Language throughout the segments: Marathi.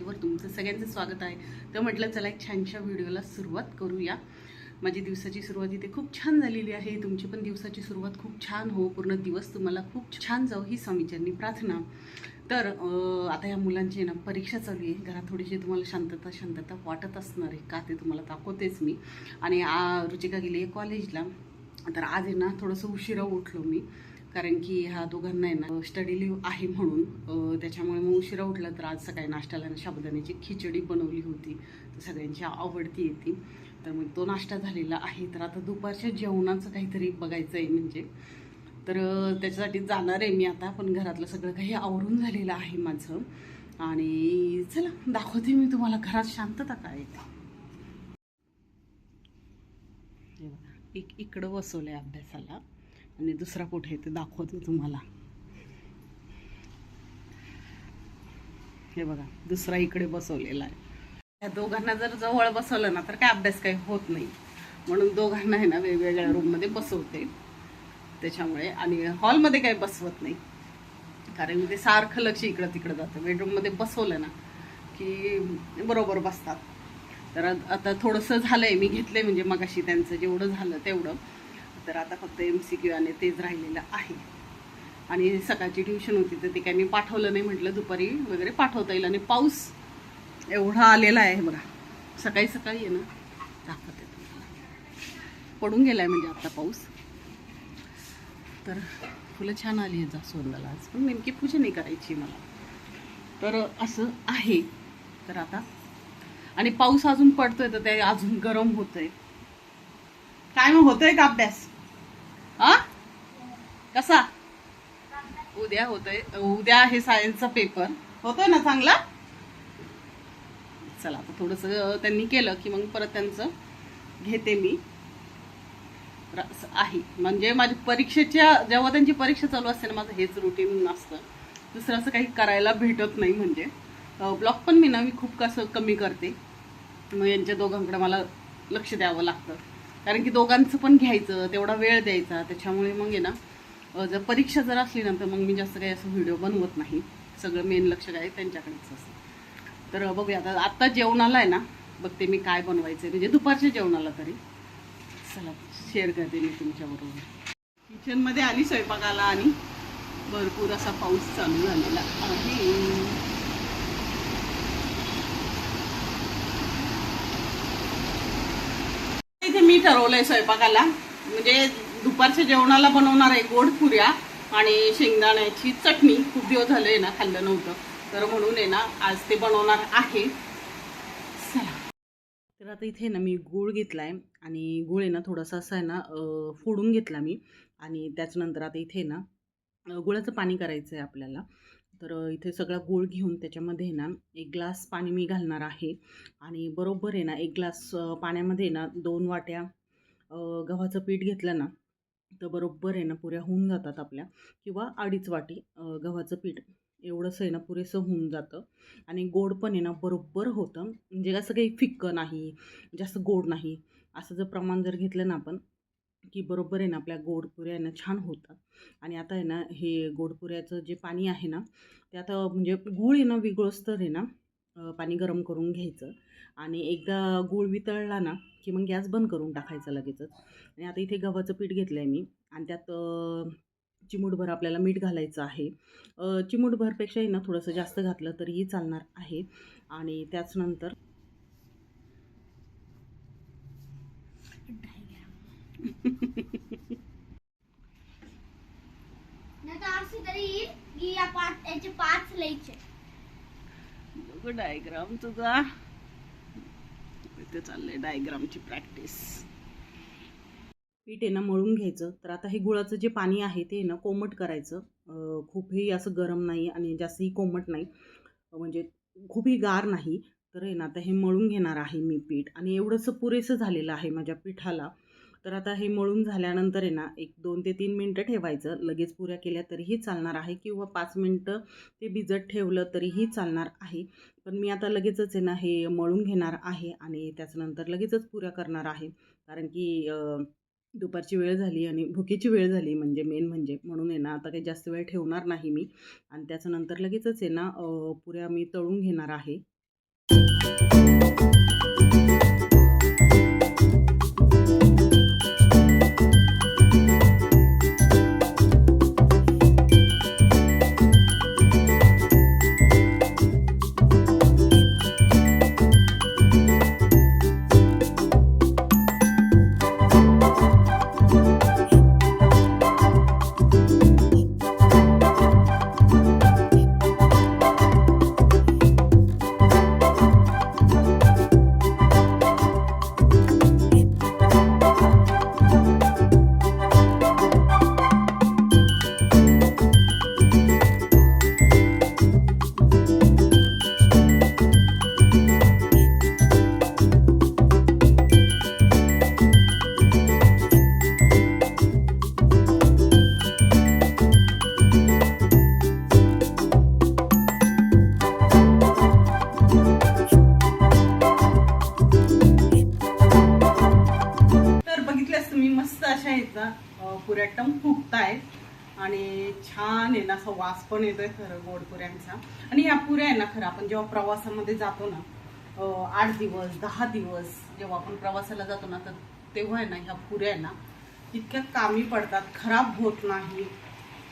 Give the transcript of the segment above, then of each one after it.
मराठीवर तुमचं सगळ्यांचं स्वागत आहे. तर म्हटलं चला एक छानशा व्हिडिओला सुरुवात करूया. माझी दिवसाची सुरुवात इथे खूप छान झालेली आहे. तुमची पण दिवसाची सुरुवात खूप छान हो. पूर्ण दिवस तुम्हाला खूप छान जाऊ ही स्वामीचरणी प्रार्थना. तर आता या मुलांची ना परीक्षा चालू आहे. घरात थोडीशी तुम्हाला शांतता शांतता वाटत असणार आहे का ते तुम्हाला दाखवतेच मी. आणि आ, रुचिका गेली आहे कॉलेजला. तर आज आहे ना थोडंसं उशिरा उठलो मी. कारण की ह्या दोघांना आहे ना स्टडी लिव्ह आहे म्हणून त्याच्यामुळे मग उशिरा उठलं तर आज सकाळी नाश्त्याला ना खिचडी बनवली होती. तर सगळ्यांची आवडती येते तर मग तो नाश्ता झालेला आहे. तर आता दुपारच्या जेवणाचं काहीतरी बघायचं आहे म्हणजे. तर त्याच्यासाठी जाणार आहे मी आता पण घरातलं सगळं काही आवरून झालेलं आहे माझं. आणि चला दाखवते मी तुम्हाला घरात शांतता काय येते एक इकडं बसवलं आहे अभ्यासाला. आणि दुसरा कुठे ते दाखवते तुम्हाला. हे बघा दुसरा इकडे बसवलेला आहे. या दोघांना जर जवळ बसवलं ना तर काय अभ्यास काही होत नाही. म्हणून दोघांना आहे ना वेगवेगळ्या रूममध्ये बसवते. त्याच्यामुळे आणि हॉलमध्ये काही बसवत नाही. कारण ते सारखं लक्ष इकडं तिकडं जातं बेडरूममध्ये बसवलं ना की बरोबर बसतात. तर आता थोडंसं झालं आहे मी घेतलं म्हणजे मगाशी त्यांचं जेवढं झालं तेवढं. तर आता फक्त एम सी क्यू आणि तेच राहिलेलं आहे. आणि सकाळची ट्युशन होती तर ते काही मी पाठवलं नाही म्हटलं दुपारी वगैरे पाठवता येईल. आणि पाऊस एवढा आलेला आहे बघा. सकाळी सकाळी आहे ना दाखवते तुम्हाला. पडून गेला आहे म्हणजे आता पाऊस. तर फुलं छान आली आहे जास्वंदाला आज. पण नेमकी पूजा नाही करायची मला. तर असं आहे. तर आता आणि पाऊस अजून पडतोय तर ते अजून गरम होतंय. काय मग होतोय का अभ्यास? हा? कसा? उद्या होतोय. उद्या आहे सायन्सचा पेपर होतोय ना चांगला? चला आता थोडंसं त्यांनी केलं की मग परत त्यांचं घेते मी. आहे. म्हणजे माझी परीक्षेच्या जेव्हा त्यांची परीक्षा चालू असते ना माझं हेच रुटीन असतं. दुसरं असं काही करायला भेटत नाही म्हणजे. ब्लॉग पण मी ना मी खूप कसं कमी करते. मग यांच्या दोघांकडे मला लक्ष द्यावं लागतं. कारण की दोघांचं पण घ्यायचं तेवढा वेळ द्यायचा. त्याच्यामुळे मग आहे ना जर परीक्षा जर असली ना तर मग मी जास्त काही असं व्हिडिओ बनवत नाही. सगळं मेन लक्ष काय त्यांच्याकडेच असतं. तर बघूया. आता आत्ता जेवणाला आहे ना बघते मी काय बनवायचं म्हणजे दुपारच्या जेवणाला तरी. चला शेअर करते मी तुमच्याबरोबर. किचनमध्ये आली स्वयंपाकाला आणि भरपूर असा पाऊस चालू झालेला आहे. मी ठरवलं आहे स्वयंपाकाला. म्हणजे दुपारच्या जेवणाला बनवणार आहे गोड पुऱ्या आणि शेंगदाण्याची चटणी. खूप दिवस झाले ना खाल्लं नव्हतं. तर म्हणून आहे ना आज ते बनवणार आहे. चला. तर आता इथे ना मी गूळ घेतला आहे आणि गूळ आहे ना थोडासा असा आहे ना फोडून घेतला मी. आणि त्याच्यानंतर आता इथे ना गुळाचं पाणी करायचं आहे आपल्याला. तर इथे सगळा गूळ घेऊन त्याच्यामध्ये ना एक ग्लास पाणी मी घालणार आहे. आणि बरोबर आहे ना एक ग्लास पाण्यामध्ये ना दोन वाट्या गव्हाचं पीठ घेतलं ना तर बरोबर आहे ना पुऱ्या होऊन जातात आपल्या. किंवा अडीच वाटी गव्हाचं पीठ. एवढंसं आहे ना पुरेसं होऊन जातं. आणि गोड पण आहे ना बरोबर होतं. म्हणजे असं काही फिक्कं नाही जास्त गोड नाही. असं जर प्रमाण जर घेतलं ना आपण की बरोबर आहे ना आपल्या गोडपुऱ्या आहे ना छान होतात. आणि आता आहे ना हे गोडपुऱ्याचं जे पाणी आहे ना ते आता म्हणजे गूळ आहे ना विगळस्तर आहे ना पाणी गरम करून घ्यायचं. आणि एकदा गूळ वितळला ना की मग गॅस बंद करून टाकायचं लगेचच. आणि आता इथे गव्हाचं पीठ घेतलं आहे मी. आणि त्यात चिमूटभर आपल्याला मीठ घालायचं आहे. चिमूटभरपेक्षाही ना थोडंसं जास्त घातलं तरीही चालणार आहे. आणि त्याचनंतर नाही तर असं तरी येईल की या पाच याचे पाच लिहायचे बघू डायग्राम तुझा. इथे चाललंय डायग्रामची प्रॅक्टिस पीठ आहे ना मळून घ्यायचं. तर आता हे गुळाचं जे पाणी आहे ते आहे ना कोमट करायचं. खूपही असं गरम नाही आणि जास्तही कोमट नाही. म्हणजे खूपही गार नाही. तर आहे ना आता हे मळून घेणार आहे मी पीठ. आणि एवढंसं पुरेसं झालेलं आहे माझ्या पिठाला. तर आता हे मळून झाल्यानंतर आहे ना एक दोन ते तीन मिनटं ठेवायचं. लगेच पुऱ्या केल्या तरीही चालणार आहे किंवा पाच मिनटं ते भिजत ठेवलं तरीही चालणार आहे. पण मी आता लगेचच आहे ना हे मळून घेणार आहे आणि त्याच्यानंतर लगेचच पुऱ्या करणार आहे. कारण की दुपारची वेळ झाली आणि भुकेची वेळ झाली म्हणजे मेन म्हणजे. म्हणून आहे ना आता काही जास्त वेळ ठेवणार नाही मी. आणि त्याच्यानंतर लगेचच आहे ना पुऱ्या मी तळून घेणार आहे. आहे ना असा वास पण येतोय खरं गोड पुऱ्यांचा. आणि ह्या पुऱ्या आहे ना खरं आपण जेव्हा प्रवासामध्ये जातो ना आठ दिवस दहा दिवस जेव्हा आपण प्रवासाला जातो ना तर तेव्हा आहे ना ह्या पुऱ्या आहे ना इतक्या कामी पडतात खराब होत नाही.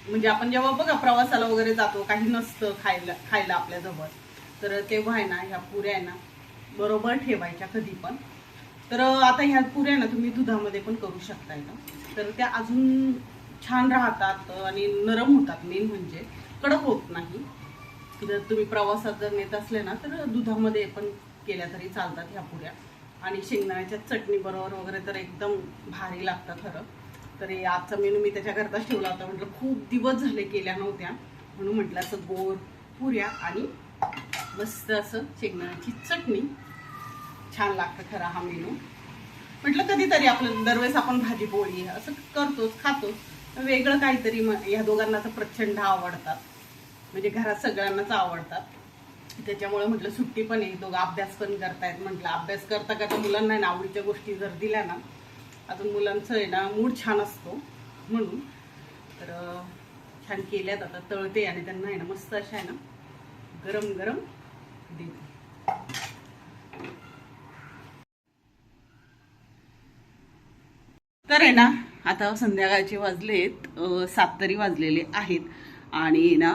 म्हणजे आपण जेव्हा बघा प्रवासाला वगैरे जातो काही नसतं खायला खायला आपल्याजवळ तर तेव्हा आहे ना ह्या पुऱ्या आहे ना बरोबर ठेवायच्या कधी पण. तर आता ह्या पुऱ्या ना तुम्ही दुधामध्ये पण करू शकताय ना. तर त्या अजून छान राहतात आणि नरम होतात मेन म्हणजे कडक होत नाही. जर तुम्ही प्रवासात जर नेत असले ना तर दुधामध्ये पण केल्या तरी चालतात ह्या पुऱ्या. आणि शेंगदाण्याच्या चटणी बरोबर वगैरे तर एकदम भारी लागतं खरं. तर आजचा मेनू मी त्याच्याकरताच ठेवला होता. म्हटलं खूप दिवस झाले केल्या नव्हत्या. म्हणून म्हटलं असं गोड पुऱ्या आणि मस्त असं शेंगदाण्याची चटणी. छान लागतं खरा हा मेनू म्हटलं कधीतरी आपलं दरवेळेस आपण भाजी पोळी असं करतोच खातोच. वेगळं काहीतरी मग या दोघांना तर प्रचंड आवडतात. म्हणजे घरात सगळ्यांनाच आवडतात. त्याच्यामुळे म्हटलं सुट्टी पण आहे दोघं अभ्यास पण करतायत म्हटलं. अभ्यास करता करता मुलांना आहे ना आवडीच्या गोष्टी जर दिल्या ना अजून मुलांचं आहे ना मूड छान असतो म्हणून. तर छान केल्यात आता तळते आणि त्यांना आहे ना मस्त अशा आहे ना गरम गरम देते. तर आहे ना आता संध्याकाळचे वाजलेत सात तरी वाजलेले आहेत. आणि ना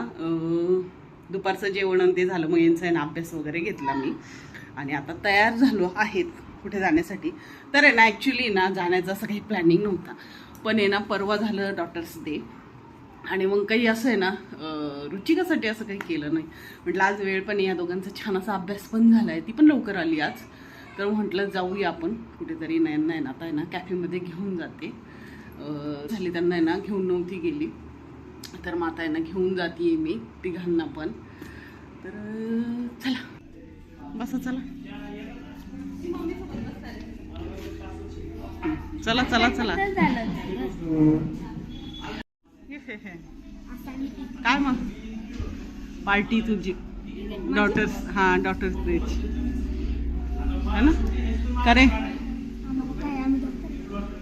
दुपारचं जेवण ते झालं मग यांचा आहे ना अभ्यास वगैरे घेतला मी. आणि आता तयार झालो आहेत कुठे जाण्यासाठी. तर आहे ना ॲक्च्युली ना जाण्याचं असं काही प्लॅनिंग नव्हता. पण आहे ना परवा झालं डॉक्टर्स डे आणि मग काही असं आहे ना रुचिकासाठी असं काही केलं नाही. म्हटलं आज वेळ पण या दोघांचा छान असा अभ्यास पण झाला आहे ती पण लवकर आली आज. तर म्हटलं जाऊया आपण कुठेतरी नाही नाही ना आता आहे ना कॅफेमध्ये घेऊन जाते. झाली त्यांना आहे ना घेऊन नव्हती गेली. तर मग आता आहे ना घेऊन जाते मी तिघांना पण. तर चला. बसा चला. चला चला चला. काय मग? पार्टी तुझी. डॉटर्स हां डॉटर्स डेची है ना? करे.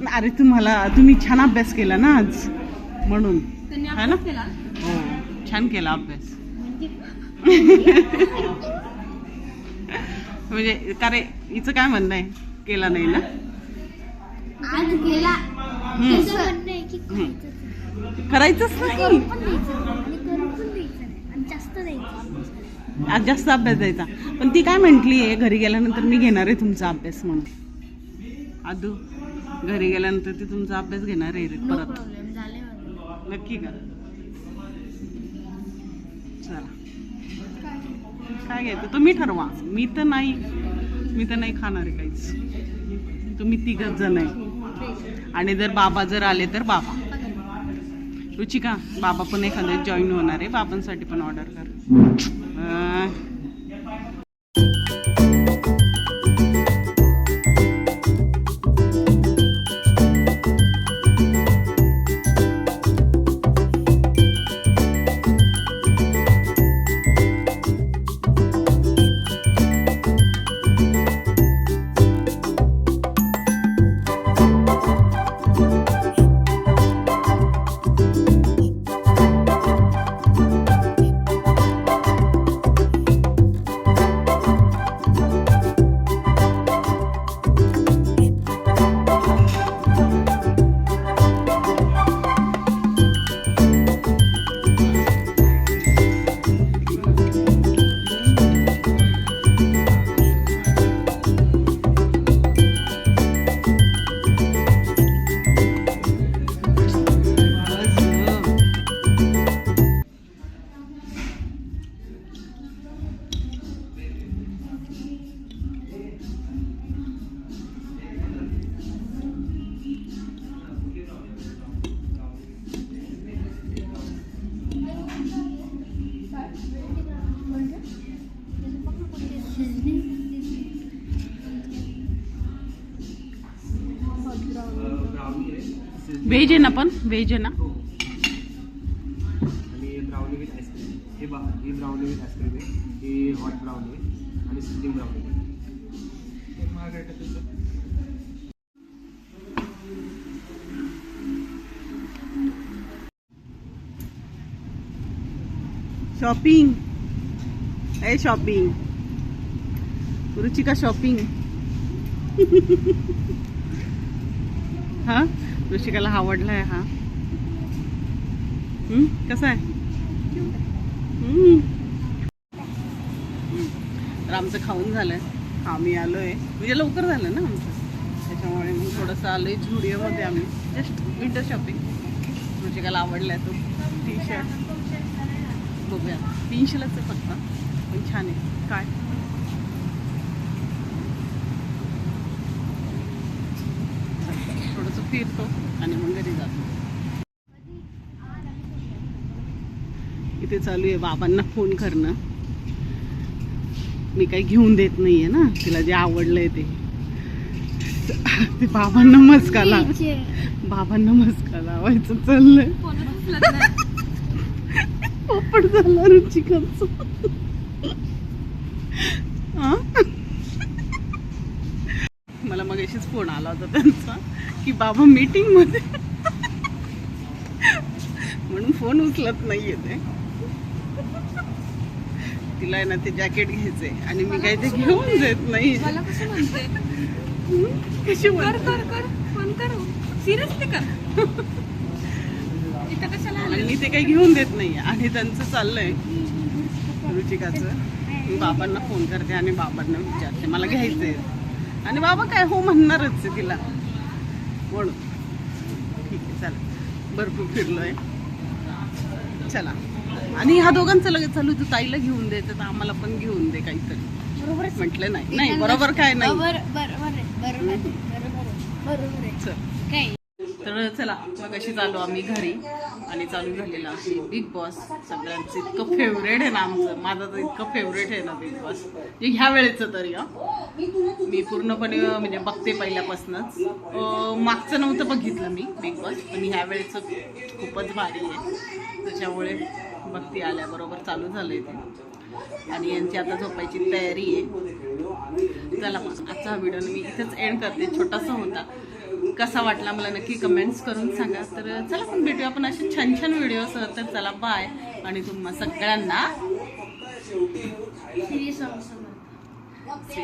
अरे तुम्हाला तुम्ही छान अभ्यास केला ना आज म्हणून. है ना? हो छान केला अभ्यास. म्हणजे? का रे हिचं काय म्हणणं आहे? केला नाही ना? आज गेला हम्म. त्याचं म्हणणं आहे की करायचंच नाही. करून नाही पण द्यायचं नाही. आणि करून पण द्यायचं नाही. आणि जास्त द्यायचं आज जास्त अभ्यास द्यायचा. पण ती काय म्हटली आहे? घरी गेल्यानंतर मी घेणार आहे तुमचा अभ्यास म्हणून. आदू? घरी गेल्यानंतर ती तुमचा अभ्यास घेणार आहे नो परत. प्रॉब्लेम झाले माझे. नक्की का चला. काय घ्यायचं? तुम्ही ठरवा. मी तर नाही. मी तर नाही खाणार आहे काहीच. तुम्ही तिघच जण आहे. आणि जर बाबा जर आले तर बाबा. रुचिका बाबा पण एखाद्या जॉईन होणार आहे. बाबांसाठी पण ऑर्डर कर. अं, व्हेज आहे ना पण? व्हेज आहे ना? हो. आणि ब्राउनी विथ आईस्क्रीम हे बा ही ब्राउनी विथ आईस्क्रीम आहे. ही हॉट ब्राउनी आहे. आणि स्टीम ब्राउनी आहे. शॉपिंग आहे. शॉपिंग रुचिका शॉपिंग हा यशिकाला आवडला आहे हा. कसा आहे? तर आमचं खाऊन झालंय. आम्ही आलोय. म्हणजे लवकर झालं ना आमचं. त्याच्यामुळे मग थोडंसं आलोय झुडिओमध्ये आम्ही. जस्ट विंटर शॉपिंग रुचिकाला आवडलाय तो टी शर्ट बघूया. तीनशेलाच आहे फक्त. पण छान आहे. काय थोडंसं फिरतो आणि मग घरी जातो. इथे चालू आहे बाबांना फोन करणं. मी काही घेऊन देत नाहीये ना तिला जे आवडलंय ते. ते बाबांना मस्का लाव बाबांना मस्का लावायचं चाललंय. पोपट झाला रुचिकांच मला मग अशीच फोन आला होता त्यांचा की बाबा मीटिंगमध्ये. म्हणून फोन उचलत नाहीये ते. तिला आहे ना ते जॅकेट घ्यायचंय आणि मी काही ते घेऊन देत नाही. कशी कर बोलते? कर. कर. फोन कर सिरियसली कर. इथं कशाला आणि ते काही घेऊन देत नाही आणि त्यांचं चाललंय रुचिकाचं. मी बाबांना फोन करते आणि बाबांना विचारते. मला घ्यायचंय. आणि बाबा काय हो म्हणणारच तिला. म्हणून ठीक आहे चला. भरपूर फिरलोय. चला. आणि ह्या दोघांचं लगेच चालू तू ताईला घेऊन दे तर आम्हाला पण घेऊन दे काहीतरी. बरोबर म्हटलं नाही. नाही बरोबर काय नाही. बरोबर चल. काय? तर चला मग अशी चालू आम्ही घरी आणि चालू झालेला आहे बिग बॉस सगळ्यांचं इतकं फेवरेट आहे ना आमचं. माझं तर इतकं फेवरेट आहे ना बिग बॉस जे ह्या वेळेचं तरी हा. मी पूर्णपणे म्हणजे बघते पहिल्यापासूनच. मागचं नव्हतं बघितलं मी बिग बॉस पण ह्या वेळेचं खूपच भारी आहे. त्याच्यामुळे बघती आल्याबरोबर चालू झालं आहे ते. आणि यांची आता झोपायची तयारी आहे. चला मग आजचा व्हिडिओ मी इथेच एंड करते. छोटासा होता. कसा वाटला मला नक्की कमेंट्स करून सांगा. तर चला पण भेटूया आपण असे छान छान व्हिडिओ तर चला बाय आणि तुम्हा सगळ्यांना श्री.